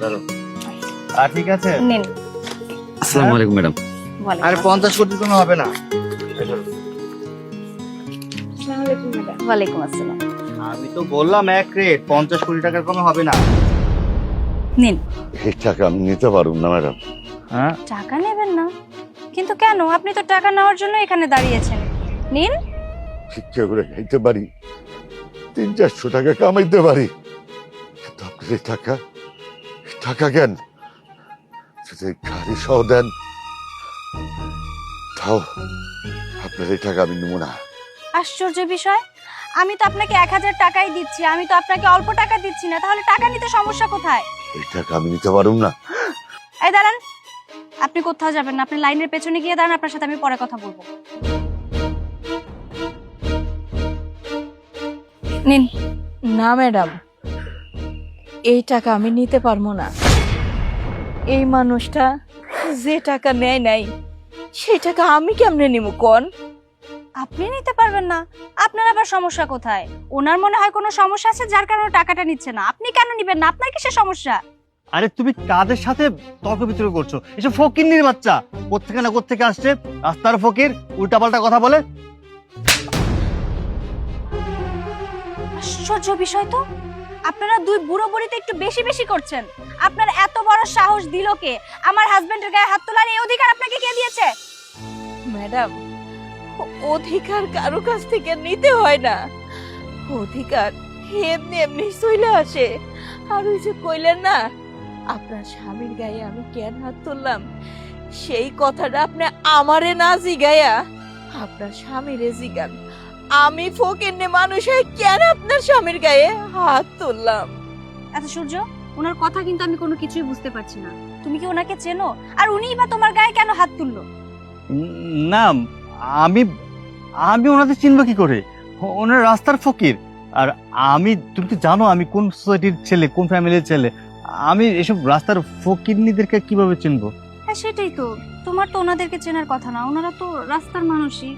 চলো আর ঠিক আছে? নিন। আসসালামু আলাইকুম ম্যাডাম। আরে পঞ্চাশ কোটি কোনো হবে না। ওয়ালাইকুম আসসালাম। আমি তো বললাম এক রেট পঞ্চাশ কোটি টাকার কমে হবে না। নিন। এই টাকা আমি নিতে পারুম না ম্যাডাম। হ্যাঁ? টাকা নেবেন না। কিন্তু কেন? আপনি তো টাকা নেওয়ার জন্য এখানে দাঁড়িয়েছেন। নিন। শিক্ষা করে খাইতে পারি। তিন চারশো টাকা কামাইতে পারি। কিন্তু আপনার এই টাকা টাকা কেন যদি গাড়ি সহ দেন তাও আপনার এই টাকা আমি নেব না। আশ্চর্য বিষয়। আমি তো আপনাকে এক হাজার টাকাই দিচ্ছি আমি তো আপনাকে অল্প টাকা দিচ্ছি না তাহলে টাকা নিতে সমস্যা কোথায়? এই টাকা আমি নিতে পারুম না। এই দাঁড়ান আপনি কোথাও যাবেন না আপনি লাইনের পেছনে গিয়ে দাঁড়ান আপনার সাথে আমি পরে কথা বলব। নিন। না ম্যাডাম। এই টাকা আমি নিতে পারব না। এই মানুষটা যে টাকা নেয় নাই সেই টাকা আমি কেমনে নিব কোন? আপনি নিতে পারবেন না। আপনার আবার সমস্যা কোথায়? ওনার মনে হয় কোনো সমস্যা আছে যার কারণে টাকাটা নিচ্ছে না। আপনি কেন নিবেন না? আপনার কিসের সমস্যা? আরে তুমি কাদের সাথে তর্ক বিতর্ক করছ? এসব ফকির নির বাচ্চা। কোথেকে না কোথেকে আসছে? রাস্তার ফকির উল্টাপাল্টা কথা বলে। আশ্চর্য বিষয় তো। আপনারা দুই বুড়ো বুড়িতে একটু বেশি বেশি করছেন। আপনার এত বড় সাহস দিল কে? আমার হাজবেন্ডের গায়ে হাত তোলার এই অধিকার আপনাকে কে দিয়েছে? ম্যাডাম, অধিকার কারও কাছ থেকে নিতে হয় না। অধিকার এমনি এমনি চলে আসে। আর ওই যে কইলেন না, আপনার স্বামীর গায়ে আমি কেন হাত তুললাম? সেই কথাটা আপনি আমারে না জিগায়া আপনার স্বামীরে জিগান। আমি ফকিন্নে মানুষ হয়ে কেন আপনার স্বামীর গায়ে হাত তুললাম? আচ্ছা সূর্য ওনার কথা কিন্তু আমি কোনো কিছুই বুঝতে পারছি না। তুমি কি ওনাকে চেনো? আর উনিই বা তোমার গায়ে কেন হাত তুললো? না আমি আমি ওনাদের চিনবো কি করে? ওনার রাস্তার ফকির। আর আমি তুমি তো জানো আমি কোন সোসাইটির ছেলে কোন ফ্যামিলির ছেলে। আমি এসব রাস্তার ফকিরনিদেরকে কীভাবে চিনবো? হ্যাঁ সেটাই তো। তোমার তো ওনাদেরকে চেনার কথা না। ওনারা তো রাস্তার মানুষই।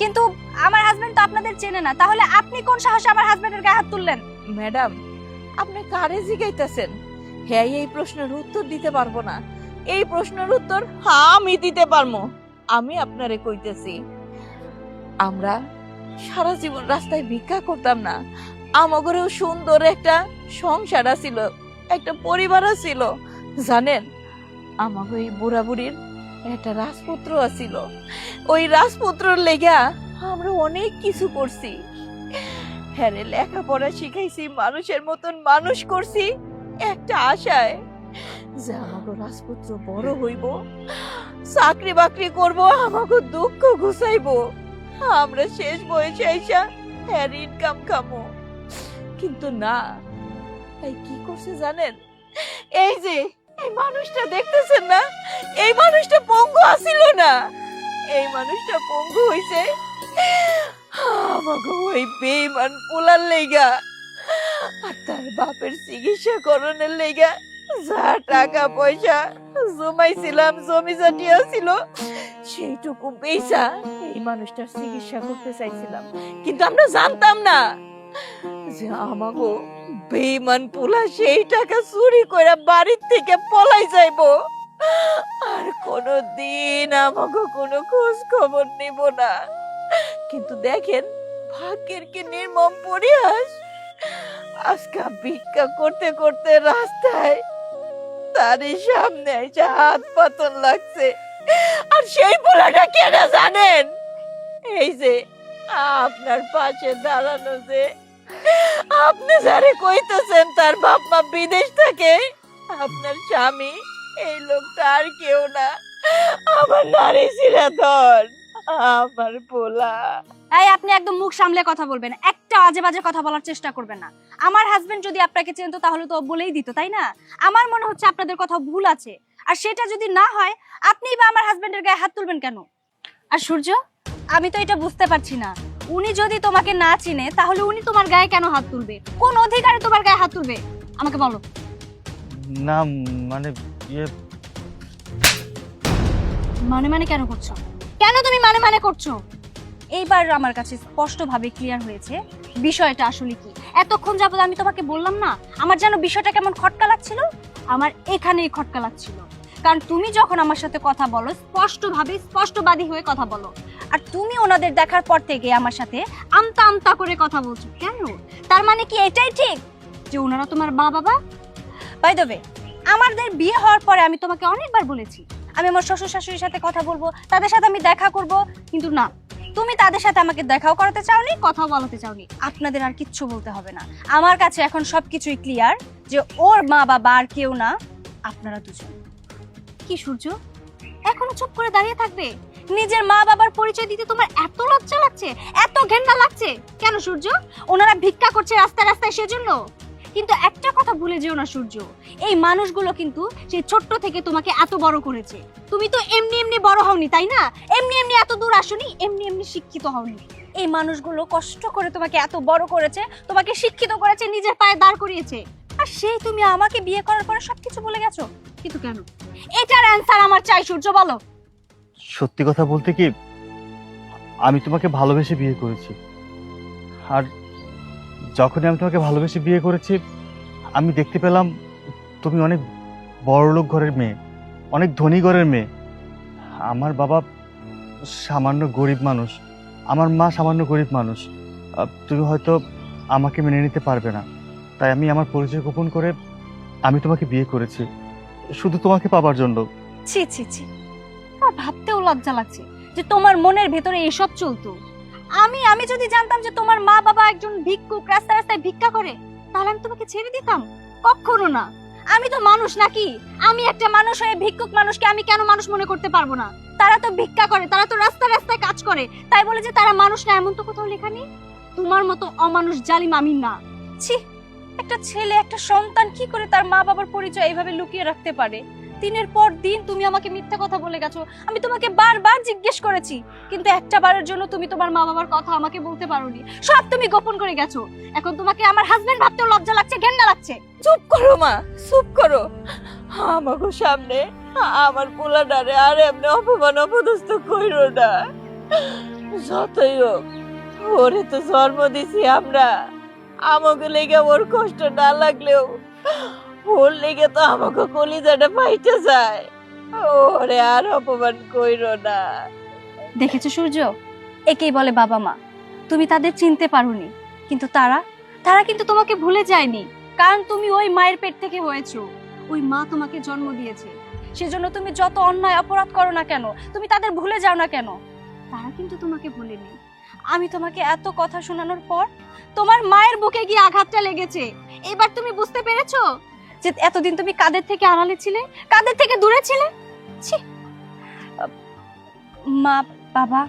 কিন্তু আমার হাজবেন্ড তো আপনাদের চেনে না। তাহলে আপনি কোন সাহসে আমার হাজবেন্ডের গায়ে হাত তুললেন? ম্যাডাম, আপনি কারে জিগাইতেছেন? হ্যাঁ এই প্রশ্নের উত্তর দিতে পারব না। এই প্রশ্নের উত্তর আমি দিতে পারব। আমি আপনারে কইতেছি, আমরা সারা জীবন রাস্তায় ভিক্ষা করতাম না। আমাগরেও সুন্দর একটা সংসার ছিল একটা পরিবারও ছিল। জানেন আমাকে এই বুড়া বুড়ির একটা রাজপুত্র আছিল। ওই রাজপুত্রর লেগা আমরা অনেক কিছু করছি। হ্যারে, লেখাপড়া শিখাইছি, মানুষের মতন মানুষ করছি। একটা আশায় যে আমাকে রাজপুত্র বড় হইব চাকরি বাকরি করব আমাকে দুঃখ ঘুষাইব আমরা শেষ বয়সে আইসা হ্যার ইনকাম খামো। কিন্তু না, তাই কি করছে জানেন? এই যে এই মানুষটা দেখতেছেন না? এই মানুষটা পঙ্গু আসিল না? এই মানুষটা পঙ্গু হইছে। আমাকে ওই বেইমান পোলার লেগা। আর তার বাপের চিকিৎসা করণের লেগা যা টাকা পয়সা জমাইছিলাম, জমি জাটিয়া ছিল সেইটুকু পয়সা এই মানুষটার চিকিৎসা করতে চাইছিলাম। কিন্তু আমরা জানতাম না। যে আমাগো বেইমান পোলা সেই টাকা চুরি করে বাড়ির থেকে পলাই যাইবো। আর কোনো দিন আমাকে কোনো খোঁজ খবর নিব না। কিন্তু দেখেন, ভাগ্যের কি নির্মম পরিহাস। আজকে ভিক্ষা করতে করতে রাস্তায় তারই সামনে এসে হাত পাতন লাগছে। আর সেই পোলাটা কেন জানেন? এই যে আপনার পাশে দাঁড়ানো যে আপনি যারে কইতেছেন তার বাপ মা বিদেশ থাকে আপনার স্বামী এই লোকটা আর কেউ না। আমার নারী ধন আমার পোলা। এই আপনি একদম মুখ সামলে কথা বলবেন। একটা আজে বাজে কথা বলার চেষ্টা করবেন না। আমার হাজবেন্ড যদি আপনাকে চেনতো তাহলে তো বলেই দিত তাই না? আমার মনে হচ্ছে আপনাদের কথা ভুল আছে। আর সেটা যদি না হয় আপনিই বা আমার হাজবেন্ডের গায়ে হাত তুলবেন কেন? আর সূর্য? আমি তো এটা বুঝতে পারছি না। উনি যদি তোমাকে না চিনে তাহলে উনি তোমার গায়ে কেন হাত তুলবে? কোন অধিকারে তোমার গায়ে হাত তুলবে? আমাকে বলো। না মানে ইয়ে মানে মানে কেন করছ? কেন তুমি মানে মানে করছ? এইবার আমার কাছে স্পষ্টভাবে ক্লিয়ার হয়েছে বিষয়টা আসলে কি। এতক্ষণ যাবত আমি তোমাকে বললাম না আমার যেন বিষয়টা কেমন খটকা লাগছিল? আমার এখানেই খটকা লাগছিল। কারণ তুমি যখন আমার সাথে কথা বলো, স্পষ্টভাবে স্পষ্টবাদী হয়ে কথা বলো। আর তুমি ওনাদের দেখার পর থেকে আমার সাথে আমতা আমতা করে কথা বলছো। কেন? তার মানে কি এটাই ঠিক? যে ওনারা তোমার মা বাবা? বাই দেবে আমাদের বিয়ে হওয়ার পরে আমি তোমাকে অনেকবার বলেছি। আমি আমার শ্বশুর শাশুড়ির সাথে কথা বলব, তাদের সাথে আমি দেখা করব। কিন্তু না, তুমি তাদের সাথে আমাকে দেখাও করাতে চাওনি, কথাও বলাতে চাওনি। আপনাদের আর কিচ্ছু বলতে হবে না। আমার কাছে এখন সবকিছুই ক্লিয়ার যে ওর মা বাবা আর কেউ না, আপনারা দুজন। কি সূর্য? এখনও চুপ করে দাঁড়িয়ে থাকবে? নিজের মা বাবার পরিচয় দিতে তোমার এত লজ্জা লাগছে, এত ঘেন্না লাগছে। কেন সূর্য? ওনারা ভিক্ষা করছে রাস্তায় রাস্তায় সেজন্য। কিন্তু একটা কথা ভুলে যেও না সূর্য, এই মানুষগুলো কিন্তু সেই ছোট্ট থেকে তোমাকে এত বড় করেছে। তুমি তো এমনি এমনি বড় হওনি, তাই না? এমনি এমনি এত দূর আসনি, এমনি এমনি শিক্ষিত হওনি। এই মানুষগুলো কষ্ট করে তোমাকে এত বড় করেছে, তোমাকে শিক্ষিত করেছে, নিজের পায়ে দাঁড় করিয়েছে। আর সেই তুমি আমাকে বিয়ে করার পরে সবকিছু ভুলে গেছো? কিন্তু কেন? এটার অ্যান্সার আমার চাই সূর্য বলো। সত্যি কথা বলতে কি আমি তোমাকে ভালোবেসে বিয়ে করেছি। আর যখনই আমি তোমাকে ভালোবেসে বিয়ে করেছি আমি দেখতে পেলাম তুমি অনেক বড়লোক ঘরের মেয়ে অনেক ধনী ঘরের মেয়ে। আমার বাবা সামান্য গরিব মানুষ আমার মা সামান্য গরিব মানুষ। তুমি হয়তো আমাকে মেনে নিতে পারবে না। তাই আমি আমার পরিচয় গোপন করে আমি তোমাকে বিয়ে করেছি। শুধু তোমাকে পাবার জন্য। ছি ছি ছি। আমার ভাবতেও লজ্জা লাগছে যে তোমার মনের ভেতরে এসব চলতো। আমি আমি যদি জানতাম যে তোমার মা বাবা একজন ভিক্ষুক, রাস্তায় রাস্তায় ভিক্ষা করে, তাহলে আমি তোমাকে ছেড়ে দিতাম? কখনো না। আমি তো মানুষ নাকি? আমি একটা মানুষ হয়ে ভিক্ষুক মানুষকে আমি কেন মানুষ মনে করতে পারব না? তারা তো ভিক্ষা করে, তারা তো রাস্তায় রাস্তায় কাজ করে। তাই বলে যে তারা মানুষ না, এমন তো কোথাও লেখা নেই? তোমার মতো অমানুষ জালিম আমি না। ছি একটা ছেলে, একটা সন্তান কি করে তার মা বাবার পরিচয় এইভাবে লুকিয়ে রাখতে পারে? দিনের পর দিন তুমি আমাকে মিথ্যা কথা বলে গেছো। আমি তোমাকে বারবার জিজ্ঞেস করেছি, কিন্তু একটা বারের জন্য তুমি তোমার মা বাবার কথা আমাকে বলতে পারোনি। সব তুমি গোপন করে গেছো। এখন তোমাকে আমার হাজবেন্ড ভাবতেও লজ্জা লাগছে, ঘেন্না লাগছে। চুপ করো মা, চুপ করো। আমাকে সামনে আমার পোলাডারে আর এমনি অপমান অপদস্থ কইরো না। যতই হোক, ওরে তো জন্ম দিছি আমরা। আমাকে লেগে ওর কষ্ট না লাগলেও, ওর লেগে তো আমাকে কলিজাটা পাইতে যায়। ওরে আর অপমান কইরো না। দেখেছ সূর্য? একেই বলে বাবা মা। তুমি তাদের চিনতে পারোনি। কিন্তু তারা তারা কিন্তু তোমাকে ভুলে যায়নি। কারণ তুমি ওই মায়ের পেট থেকে হয়েছো। ওই মা তোমাকে জন্ম দিয়েছে। সেজন্য তুমি যত অন্যায় অপরাধ করো না কেন, তুমি তাদের ভুলে যাও না কেন? তারা কিন্তু তোমাকে ভুলেনি। আমি তোমাকে এত কথা শোনানোর পর তোমার মায়ের বুকে গিয়ে আঘাতটা লেগেছে। এবার তুমি বুঝতে পেরেছ যে এতদিন তুমি কাদের থেকে আড়ালে ছিলে? কাদের থেকে দূরে ছিলে? ছি। মা, বাবা,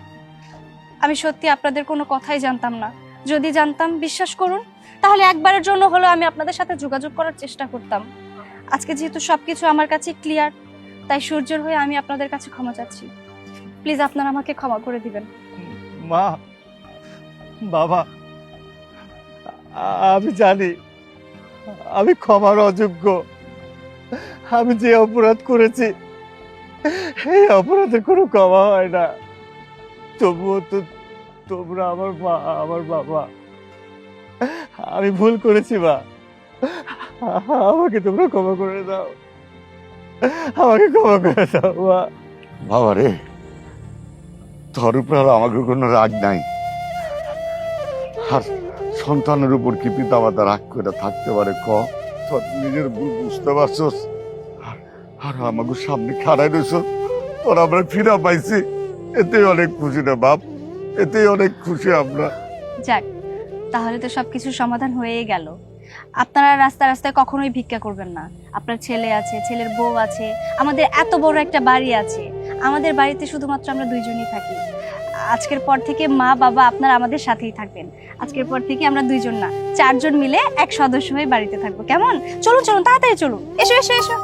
আমি সত্যি আপনাদের কোনো কথাই জানতাম না। যদি জানতাম, বিশ্বাস করুন, তাহলে একবারের জন্য হলেও আমি আপনাদের সাথে যোগাযোগ করার চেষ্টা করতাম। আজকে যেহেতু সবকিছু আমার কাছে ক্লিয়ার তাই সূর্যের হয়ে আমি আপনাদের কাছে ক্ষমা চাচ্ছি। প্লিজ আপনারা আমাকে ক্ষমা করে দিবেন। মা, বাবা আমি জানি, আমি ক্ষমার অযোগ্য। আমি যে অপরাধ করেছি, এই অপরাধের কোনো ক্ষমা হয় না। তবুও তো তোমরা আমার মা, আমার বাবা। আমি ভুল করেছি, মা। আমাকে তোমরা ক্ষমা করে দাও। আমাকে ক্ষমা করে দাও, মা। বাবা রে তোর উপর আমাকে কোনো রাগ নাই। আর সন্তানের উপর কি পিতা মাতা রাগ করে থাকতে পারে, ক? নিজের ভুল বুঝতে পারছস? আর- আমাকে সামনে খাড়াই রয়েছ তোর আমরা ফিরা পাইছি। এতে অনেক খুশি রে বাপ। এতেই অনেক খুশি আমরা। যাক, তাহলে তো সবকিছু সমাধান হয়েই গেল। আপনারা রাস্তা রাস্তায় কখনোই ভিক্ষা করবেন না। আপনার ছেলে আছে, ছেলের বউ আছে, আমাদের এত বড় একটা বাড়ি আছে। আমাদের বাড়িতে শুধুমাত্র আমরা দুইজনই থাকি। আজকের পর থেকে মা, বাবা আপনারা আমাদের সাথেই থাকবেন। আজকের পর থেকে আমরা দুইজন না, চারজন মিলে এক সদস্য হয়ে বাড়িতে থাকব। কেমন? চলুন চলুন, তাড়াতাড়ি চলুন। এসো এসো এসো।